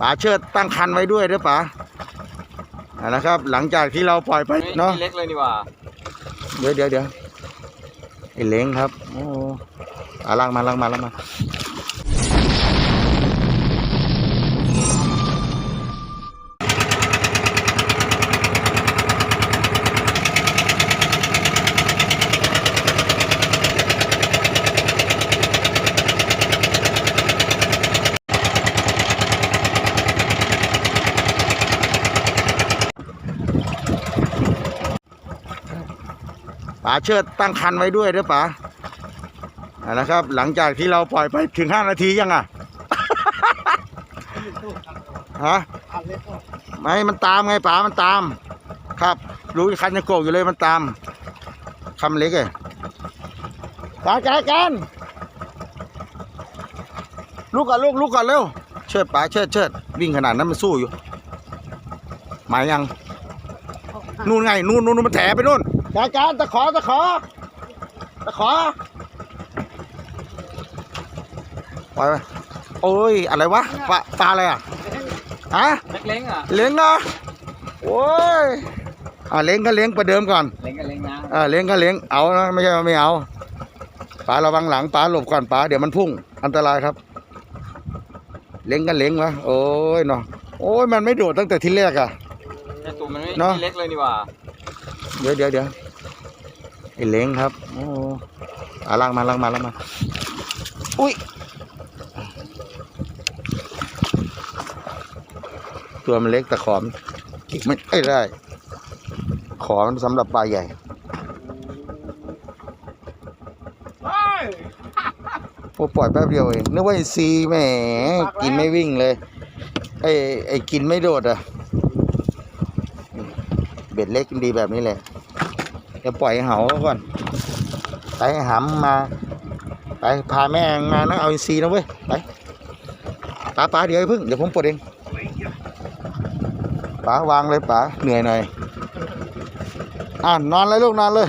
ป๋าเชิดตั้งคันไว้ด้วยเด้อป๋าเอาละครับ หลังจากที่เราปล่อยไปไม่เนาะไม่เล็กเลยนี่หว่าเดี๋ยวเดี๋ยวเดี๋ยวไอ้เล้งครับโอ้ป๋าลากมาลากมาลากมา ป๋าเชิดตั้งคันไว้ด้วยเด้อป๋าเอาละครับ หลังจากที่เราปล่อยไปถึงห้านาทียังอะ ฮะไม่มันตามไงป๋ามันตาม ครับ รู้คันยังโกกอยู่เลยมันตามคำเล็กไงการการการลูกก่อนลูกลูกก่อนเร็วเชิดป๋าเชิดเชิดวิ่งขนาดนั้นมันสู้อยู่หมายยังนู่นไงนูนนู่นนู่นมันแถไปนู่น การการตะขอตะขอตะขอปล่อยไปโอ้ยอะไรวะปลาปลาอะไรอะฮะเล็กเล้งอะเลี้ยงเหรอโอ้ยอ่าเลี้ยงก็เลี้ยงประเดิมก่อนเล้งก็เล้งนะอ่าเลี้ยงก็เลี้ยงเอานะไม่ใช่ว่าไม่เอาป๋าระวังหลังป๋าหลบก่อนป๋าเดี๋ยวมันพุ่ง อันตรายครับ เลี้ยงก็เลี้ยงวะโอ้ยเนาะโอ้ยมันไม่โดดตั้งแต่ที่แรกอะแต่ตัวมันไม่เนอะไม่เล็กเลยนี่หว่า เดี๋ยวเดี๋ยวเดี๋ยวไอ้เล้งครับ โอ้อาลากมาลากมาลากมา อุ้ย ตัวมันเล็กแต่ขอมกิกไม่เอ้ยได้ ขอมันสำหรับปลาใหญ่โอ้ปล่อยแป๊บเดียวเองนึกว่าไอ้ซีแหมกินไม่วิ่งเลยไอ้ไอ้กินไม่โดดอะ เบ็ดเล็กดีแบบนี้แหละ เดี๋ยวปล่อยให้เหาเขาก่อน ไปหำมา ไปพาแม่มานะเอาอินซีนะเว้ย ไปป๋าป๋าเดี๋ยวเพึ่งเดี๋ยวผมปลดเองป๋าวางเลยป๋าเหนื่อยหน่อยอ่านอนเลยลูกนอนเลย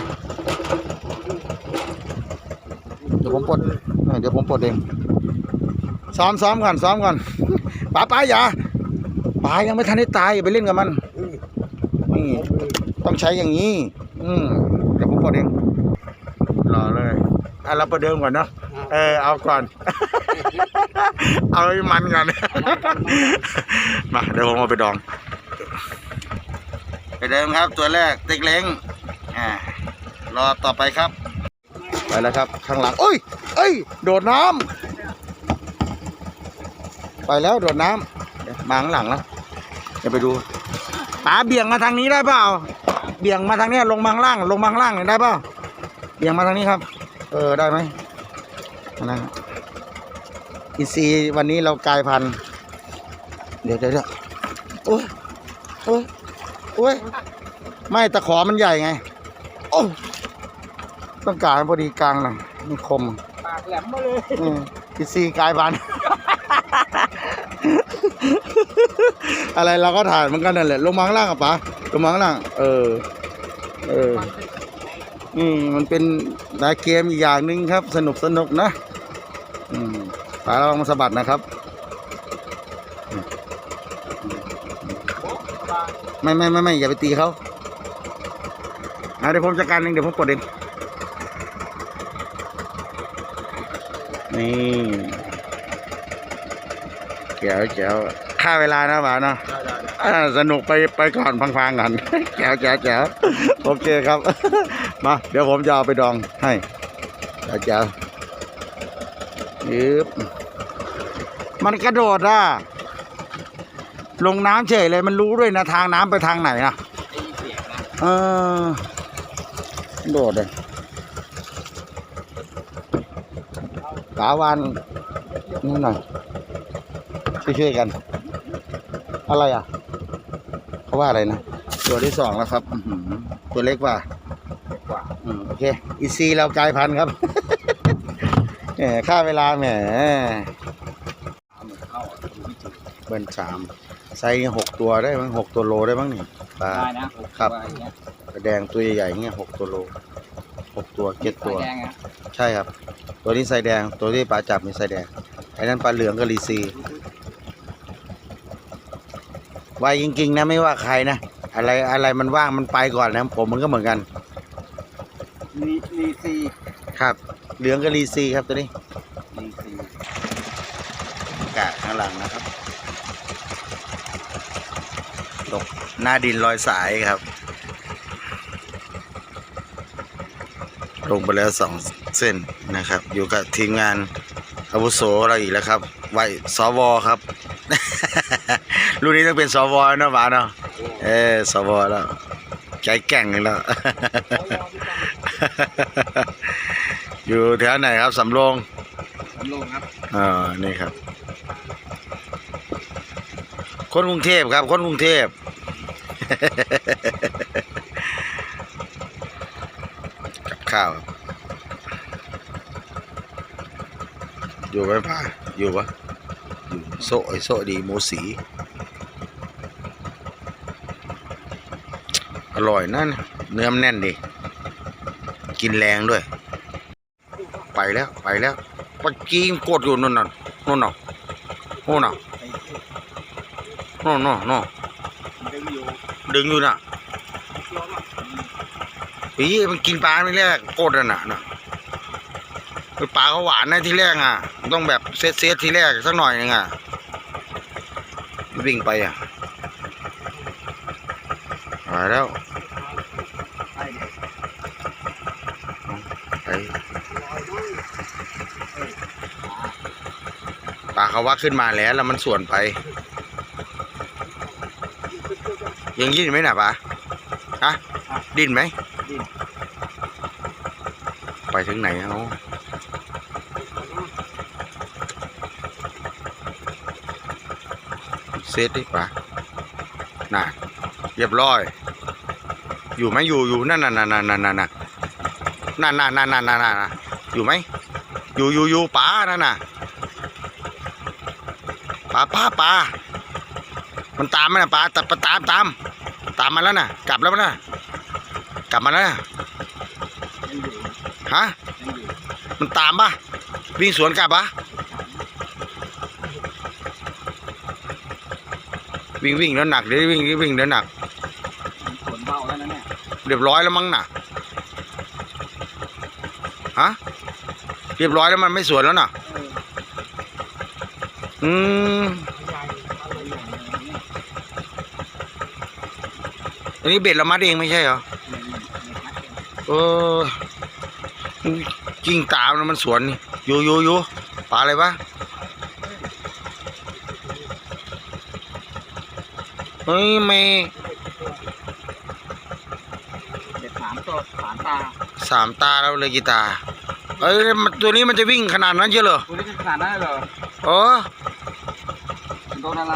เดี๋ยวผมปลดเดี๋ยวผมปลดเองซ้อมซ้อมก่อนซ้อมก่อนป๋าป๋าอย่าป๋ายังไม่ทันได้ตายอย่าไปเล่นกับมันนี่ต้องใช้อย่างนี้ อืมเดี๋ยวผมกดเองรอเลยอะเราประเดิมก่อนเนาะเออเอาก่อน เอาให้มันก่อนมาเดี๋ยวผมเอาไปดอง ไปเดิมครับตัวแรกติ๊กเล้งอ่ารอต่อไปครับ ไปแล้วครับ ข้างหลังโอ้ยเอ้ย โดดน้ำไปแล้วโดดน้ำเดี๋ยวมาข้างหลังแล้วเดี๋ยวไปดูป๋าเบี่ยงมาทางนี้ได้เปล่า เบี่ยงมาทางเนี้ยลงมาข้างล่าง ลงมาข้างล่างได้เปล่าเบี่ยงมาทางนี้ครับ เออได้ไหมนะอินซีย์วันนี้เรากลายพันธุ์เดี๋ยวเดี๋ยวเดี๋ยวโอ้ยโอ้ยโอ้ยไม่ตะขอมันใหญ่ไง โอ้ยต้องการพอดีกลางหน่อยมันคมปากแหลมมาเลยอืมอินซีย์กลายพันธุ์อะไรเราก็ถ่ายเหมือนกันนั่นแหละลงมาข้างล่างอะป๋า ลงมาข้างล่าง เออ เออ อืม มันเป็นรายเกมอีกอย่างหนึ่งครับ สนุกสนุกนะ อืมป๋าระวังมาสะบัดนะครับ ไม่ไม่ไม่ไม่อย่าไปตีเขาอะเดี๋ยวผมจัดการเองเดี๋ยวผมกดเองนี่แจ๋วแจ๋ว ค่าเวลานะบ่าวเนาะสนุกไปไปก่อนพังๆกันแจ๋วแจ๋วแจ๋วโอเคครับ มาเดี๋ยวผมจะเอาไปดองให้แจ๋วแจ๋วยึบมันกระโดดอะลงน้ำเฉยเลยมันรู้ด้วยนะทางน้ำไปทางไหนนะเสียงนะเออโดดเลยกาวันนี่หน่อยช่วยๆกัน อะไรอะ เขาว่าอะไรนะ ตัวที่สองแล้วครับอื้อหือตัวเล็กกว่ากว่าอืมโอเค อีซีเรากลายพันธุ์ครับ แหมค่าเวลาแหมเอาเหมือนเข้าอะดูไม่จืดเบิ้ลสามไซส์หกตัวได้มั้งหกตัวโลได้มั้งนี่ปลา ได้นะครับตัวอย่างเงี้ยกระแดงตัวใหญ่ๆเงี้ยหกตัวโลหกตัวเจ็ดตัว ไฟแดงอะใช่ครับ ตัวนี้ไซแดง ตัวที่ปลาจับมีไซแดงไอ้นั้นปลาเหลืองกับลีซี ไวจริงๆนะไม่ว่าใครนะ อะไรอะไรมันว่างมันไปก่อนนะผมมันก็เหมือนกันลีลีซีครับ เหลืองกับรีซีครับตัวนี้ลีซีกาดข้างหลังนะครับตกหน้าดินลอยสายครับ ลงไปแล้วสองเส้นนะครับ อยู่กับทีมงานอาวุโสเราอีกแล้วครับไว้สวครับ รุ่นนี้ต้องเป็นสวเนอะบ้าเนาะเออสวแล้วใจแกร่งแล้ว อยู่แถวไหนครับสำโรงสำโรงครับอ่านี่ครับ คนกรุงเทพครับ คนกรุงเทพกับข้าวครับอยู่ไหมป้าอยู่ปะอยู่โซะไอโซะดีหมูสี อร่อยนั่นเนื้อมแน่นดี กินแรงด้วย ไปแล้วไปแล้วเมื่อกี้ยังกดอยู่นั่นน่ะนู่นน่ะนู่นน่ะนู่นนู่นนู่นดึงอยู่ดึงอยู่น่ะล้อมอะอีมันกินปลาไม่แรกกดอะน่ะน่ะปลาเขาหวานนะที่แรกอะ ต้องแบบเซตเซตทีแรกสักหน่อยนึงอะวิ่งไปอะมาแล้ว ไอ้เนี่ย ไปปลาเขาว่าขึ้นมาแล้วแล้วมันส่วนไป ยังดิ้นไหมน่ะปลาฮะดิ้นไหมดิ้นไปถึงไหนเอาเซตดิปะน่ะ เรียบร้อย อยู่ไหมอยู่อยู่นั่นน่ะนั่นน่ะนั่นน่ะ นั่นนั่นน่ะนั่นน่ะนั่นน่ะอยู่ไหมอยู่อยู่อยู่ป๋านั่นน่ะป๋าป๋าป๋ามันตามไหมน่ะป๋าตามตามตาม ตามมาแล้วน่ะ กลับแล้วน่ะกลับมาแล้วน่ะยังอยู่ฮะยังอยู่มันตามปะวิ่งสวนกลับปะวิ่งวิ่งแล้วหนักเดี๋ยววิ่งวิ่งเดี๋ยวหนักมันสวนเบาแล้วนะเนี่ยเรียบร้อยแล้วมั้งน่ะ ฮะเรียบร้อยแล้วมันไม่สวนแล้วน่ะเอออืมใหญ่เอาใหญ่เลยเนี่ยอันนี้เบ็ดเรามัดเองไม่ใช่เหรอเนี่ยเนี่ยเนี่ยพัดเนี่ยเออจริงตามแล้วมันสวนนี่อยู่อยู่อยู่ปลาอะไรปะเฮ้ยไม่เด็ดสามตัวสามตา สามตาแล้วเลยกี่ตาเอ้ยมันตัวนี้มันจะวิ่งขนาดนั้นเชียวเหรอคุณนี่ขนาดนั้นเลยเหรอเออโดนอะไร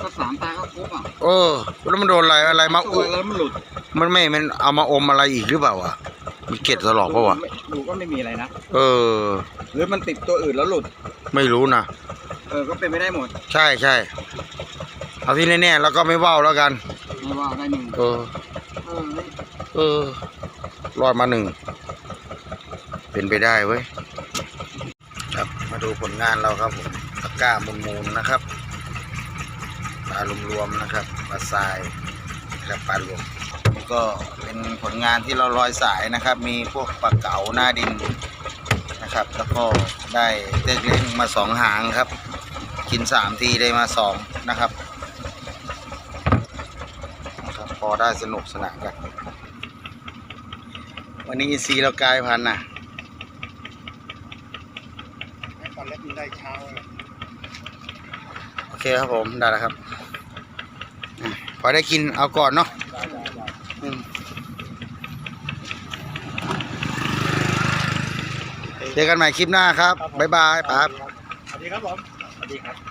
ก็สามตาก็คุกอะเออแล้วมันโดนอะไรอะไรมาตัอุวแล้วมันหลุด มันไม่มันเอามาอมอะไรอีกหรือเปล่าวะมีเกล็ดสลอกปะวะไม่ดูก็ไม่มีอะไรนะเออ หรือมันติดตัวอื่นแล้วหลุด ไม่รู้นะเออก็เป็นไม่ได้หมด ใช่ใช่เอาที่แน่ๆแล้วก็ไม่ว่าวแล้วกัน ไม่ว่าได้หนึ่งเออ เออเฮ้ยเออ รอดมาหนึ่ง เป็นไปได้เว้ย ครับ มาดูผลงานเราครับผมตะกร้ามูลมูลๆนะครับปลารวมๆนะครับปลาทรายและปลารวมนี่ก็เป็นผลงานที่เราลอยสายนะครับ มีพวกปลาเก๋าหน้าดินนะครับ แล้วก็ได้เล็กเล้งมาสองหางครับ กินสามทีได้มาสองนะครับ พอได้สนุกสนานกัน วันนี้อินซีย์เรากลายพันธุ์นะตอนแรกมันได้เช้าเลยโอเคครับผมได้แล้วครับอะพอได้กินเอาก่อนเนาะได้ได้ได้อืมเจอกันใหม่คลิปหน้าครับ บ๊ายบายปั๊บสวัสดีครับผมสวัสดีครับ